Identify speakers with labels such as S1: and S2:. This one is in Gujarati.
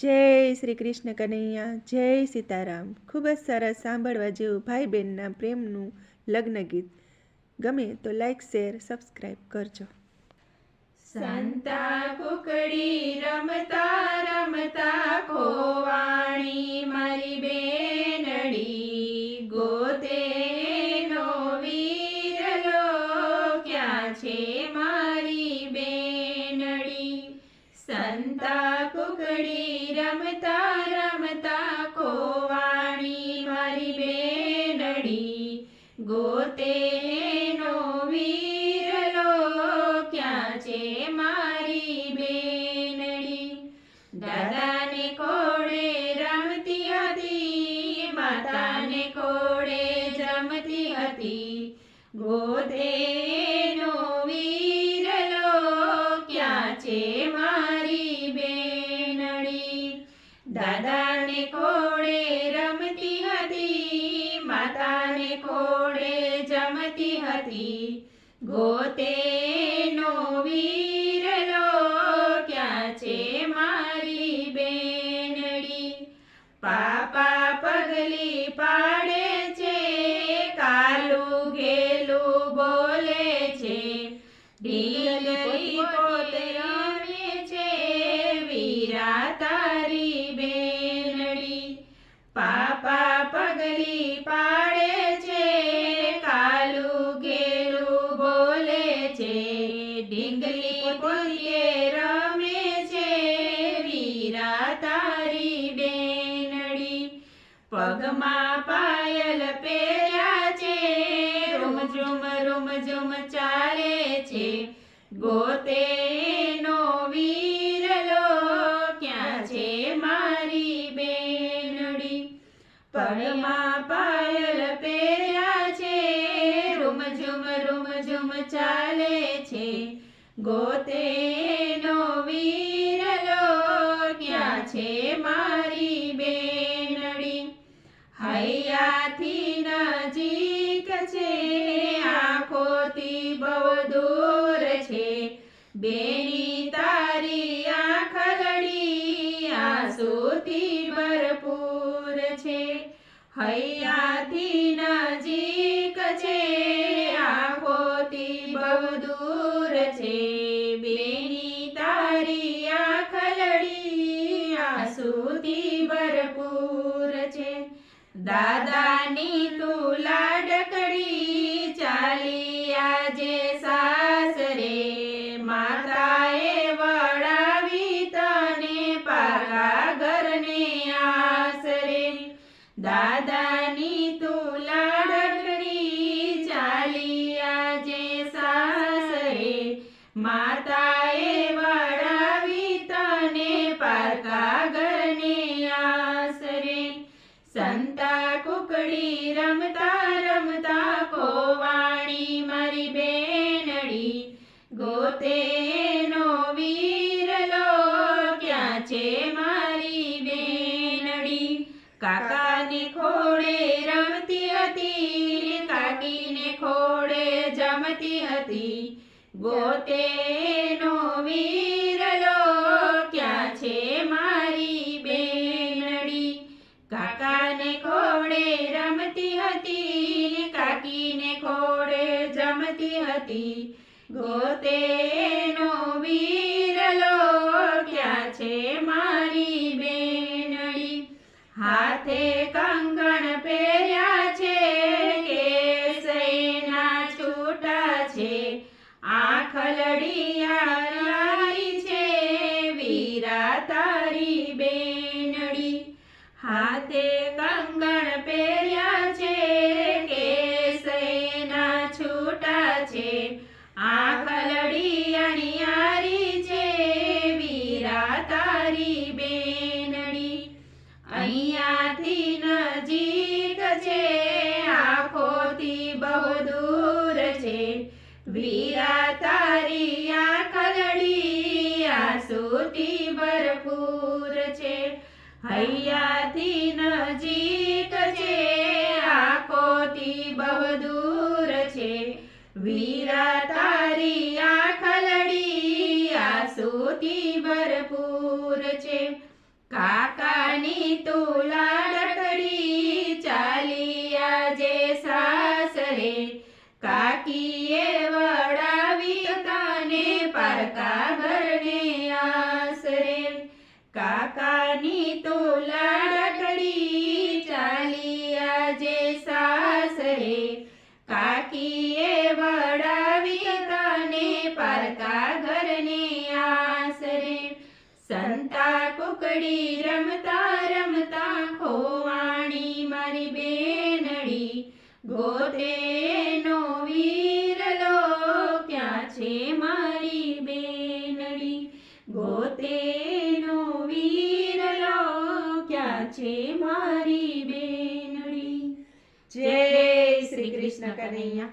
S1: જય શ્રી કૃષ્ણ કનૈયા, જય સીતારામ. ખૂબ જ સરસ સાંભળવા જેવું ભાઈ બહેનના પ્રેમનું લગ્ન ગીત. ગમે તો લાઈક શેર સબસ્ક્રાઈબ કરજો.
S2: સંતા કુકડી રમતા રમતા ખોવાણી, મારી બેનડી ગોતે નો વીરલો. ક્યાં છે મારી બેનડી સંતા કુકડી રમતા રમતા કોવાણી મારી બેનડી. ગોતે નો વીરલો ક્યાં છે મારી બેનડી? દાદાને કોડે રમતી હતી, માતાને કોડે જમતી હતી. ગોધે દાદાને કોળે રમતી હતી, માતાને કોળે જમતી હતી. ગોતે નો વીરલો ક્યાં છે મારી બેનડી? પાપા પગલી પાડે છે, કાલું ઘેલું બોલે છે. ઢીલી પાપા પગલી પાડે છે, કાલુ ઘેલું બોલે છે, ઢીંગલી પોતે રમે છે, વીરા તારી બેનડી, પગમાં પાયલ પહેર્યા છે રૂમ ઝુમ ચાલે છે, ગોતે ઝુમ ચાલે છે. ગોતે નો વીરલો ક્યાં છે મારી બેનડી? હૈયાથી નજીક છે, આંખોથી બહુ દૂર છે. બેની તારી આંખ લડી, આંસુથી ભરપૂર છે. હૈયાથી આંસુથી ભરપૂર છે. દાદાની તું લાડકડી ચાલી આજે સાસરે. માતાએ વળાવી તને પાકા ઘરને આસરે દાદાની સંતા કુકડી રમતા રમતા કોવાણી, મારી બેનડી. ગોતે નો વીરલો ક્યાં છે મારી બેનડી. કાકાને ખોળે રમતી હતી, કાકીને ખોળે જમતી હતી. ગોતે નો વીરલો હતી ગોતે નો વીરલો ક્યાં છે મારી બેનડી. હાથે કંગણ પહેર્યા છે કેસૈના છૂટા છે. આંખલડી છે, વીરા તારી બેનડી. હાથે કંગણ છૂટા આ ખલડી અણિયારી છે વીરા તારી બેનડી અહીંયાથી નજીક છે આખોથી બહુ દૂર છે વીરા તારી આંખલડી આંસુથી ભરપૂર છે હૈયાથી નજીક આંસુથી ભરપૂર છે. કાકાની તુલા ડકડી ચાલી આજે સાસરે. કાકીએ વડાવી કાને પારકા ઘરને આસરે કાકાની તુલા ડકડી ચાલી આજે સાસરે. કાકીએ વડાવી કાને પારકા ઘરને કુકડી રમતા રમતા ખોવાણી મારી બેનડી. ગોતે નો વીરલો ક્યાં છે મારી બેનડી? ગોતે નો વીરલો ક્યાં છે મારી બેનડી? જય શ્રી કૃષ્ણ કનૈયા.